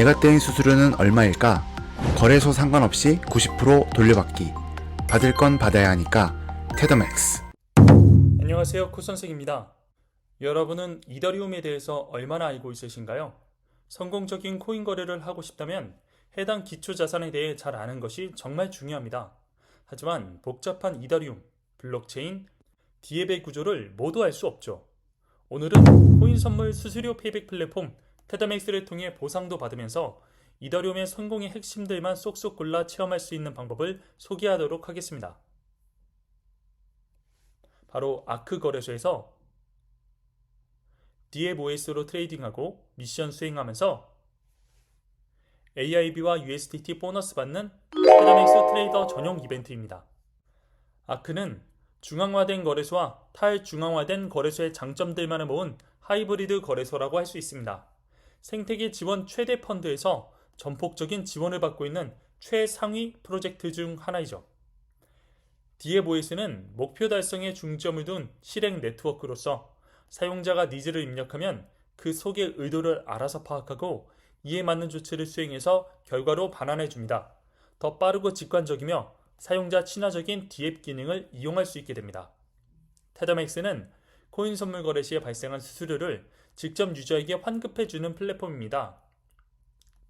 내가 떼인 수수료는 얼마일까? 거래소 상관없이 90% 돌려받기. 받을 건 받아야 하니까 테더맥스. 안녕하세요. 코선생입니다. 여러분은 이더리움에 대해서 얼마나 알고 있으신가요? 성공적인 코인 거래를 하고 싶다면 해당 기초 자산에 대해 잘 아는 것이 정말 중요합니다. 하지만 복잡한 이더리움, 블록체인, 디앱의 구조를 모두 알 수 없죠. 오늘은 코인 선물 수수료 페이백 플랫폼 테더맥스를 통해 보상도 받으면서 이더리움의 성공의 핵심들만 쏙쏙 골라 체험할 수 있는 방법을 소개하도록 하겠습니다. 바로 아크 거래소에서 DMOS로 트레이딩하고 미션 수행하면서 AIB와 USDT 보너스 받는 테더맥스 트레이더 전용 이벤트입니다. 아크는 중앙화된 거래소와 탈중앙화된 거래소의 장점들만을 모은 하이브리드 거래소라고 할 수 있습니다. 생태계 지원 최대 펀드에서 전폭적인 지원을 받고 있는 최상위 프로젝트 중 하나이죠. DMOS는 목표 달성에 중점을 둔 실행 네트워크로서 사용자가 니즈를 입력하면 그 속의 의도를 알아서 파악하고 이에 맞는 조치를 수행해서 결과로 반환해 줍니다. 더 빠르고 직관적이며 사용자 친화적인 디앱 기능을 이용할 수 있게 됩니다. 테더맥스는 코인 선물 거래 시에 발생한 수수료를 직접 유저에게 환급해 주는 플랫폼입니다.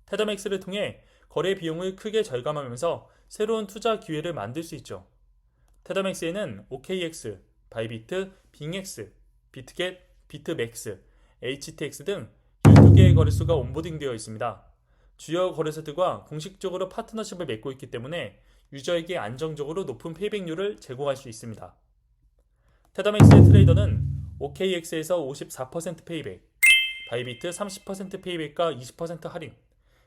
테더맥스를 통해 거래 비용을 크게 절감하면서 새로운 투자 기회를 만들 수 있죠. 테더맥스에는 OKX, 바이비트, 빙X, 비트겟, 비트맥스, HTX 등 12개의 거래소가 온보딩되어 있습니다. 주요 거래소들과 공식적으로 파트너십을 맺고 있기 때문에 유저에게 안정적으로 높은 페이백률을 제공할 수 있습니다. 테더맥스의 트레이더는 OKX에서 54% 페이백, 바이비트 30% 페이백과 20% 할인,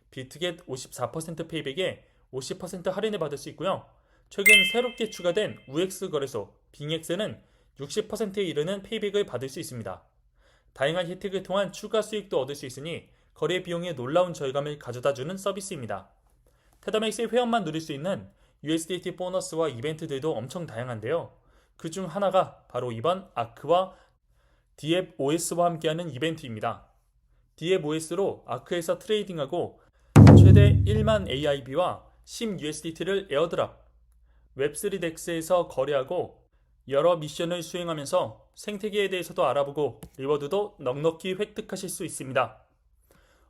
비트겟 54% 페이백에 50% 할인을 받을 수 있고요. 최근 새롭게 추가된 UX 거래소 빙X는 60%에 이르는 페이백을 받을 수 있습니다. 다양한 혜택을 통한 추가 수익도 얻을 수 있으니 거래 비용에 놀라운 절감을 가져다주는 서비스입니다. 테더맥스의 회원만 누릴 수 있는 USDT 보너스와 이벤트들도 엄청 다양한데요. 그 중 하나가 바로 이번 아크와 디앱 OS와 함께하는 이벤트입니다. 디앱 OS로 아크에서 트레이딩하고 최대 1만 AIB와 10 USDT를 에어드랍, 웹3 덱스에서 거래하고 여러 미션을 수행하면서 생태계에 대해서도 알아보고 리워드도 넉넉히 획득하실 수 있습니다.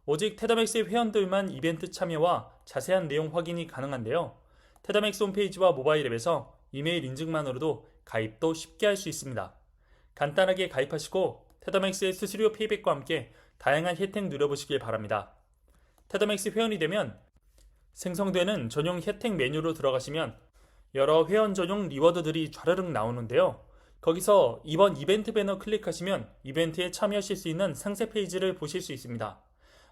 오직 테더맥스의 회원들만 이벤트 참여와 자세한 내용 확인이 가능한데요. 테더맥스 홈페이지와 모바일 앱에서 이메일 인증만으로도 가입도 쉽게 할 수 있습니다. 간단하게 가입하시고 테더맥스의 수수료 페이백과 함께 다양한 혜택 누려보시길 바랍니다. 테더맥스 회원이 되면 생성되는 전용 혜택 메뉴로 들어가시면 여러 회원 전용 리워드들이 좌르륵 나오는데요. 거기서 이번 이벤트 배너 클릭하시면 이벤트에 참여하실 수 있는 상세 페이지를 보실 수 있습니다.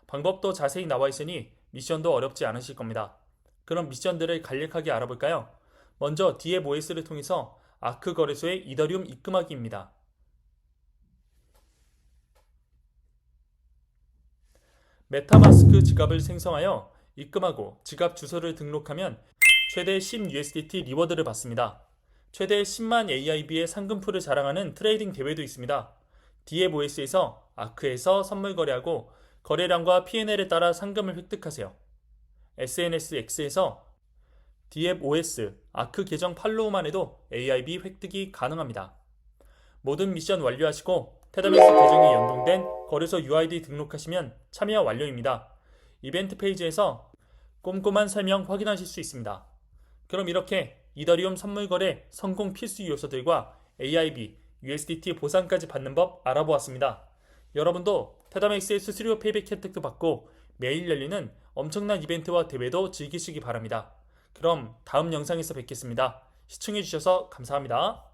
방법도 자세히 나와 있으니 미션도 어렵지 않으실 겁니다. 그럼 미션들을 간략하게 알아볼까요? 먼저 디앱 OS를 통해서 아크 거래소의 이더리움 입금하기입니다. 메타마스크 지갑을 생성하여 입금하고 지갑 주소를 등록하면 최대 10 USDT 리워드를 받습니다. 최대 10만 AIB의 상금풀을 자랑하는 트레이딩 대회도 있습니다. DMOS에서 아크에서 선물 거래하고 거래량과 P&L에 따라 상금을 획득하세요. SNSX에서 DMOS 아크 계정 팔로우만 해도 AIB 획득이 가능합니다. 모든 미션 완료하시고 테더맥스 계정에 연동된 거래소 UID 등록하시면 참여 완료입니다. 이벤트 페이지에서 꼼꼼한 설명 확인하실 수 있습니다. 그럼 이렇게 이더리움 선물 거래 성공 필수 요소들과 AIB, USDT 보상까지 받는 법 알아보았습니다. 여러분도 테더맥스의 수수료 페이백 혜택도 받고 매일 열리는 엄청난 이벤트와 대회도 즐기시기 바랍니다. 그럼 다음 영상에서 뵙겠습니다. 시청해주셔서 감사합니다.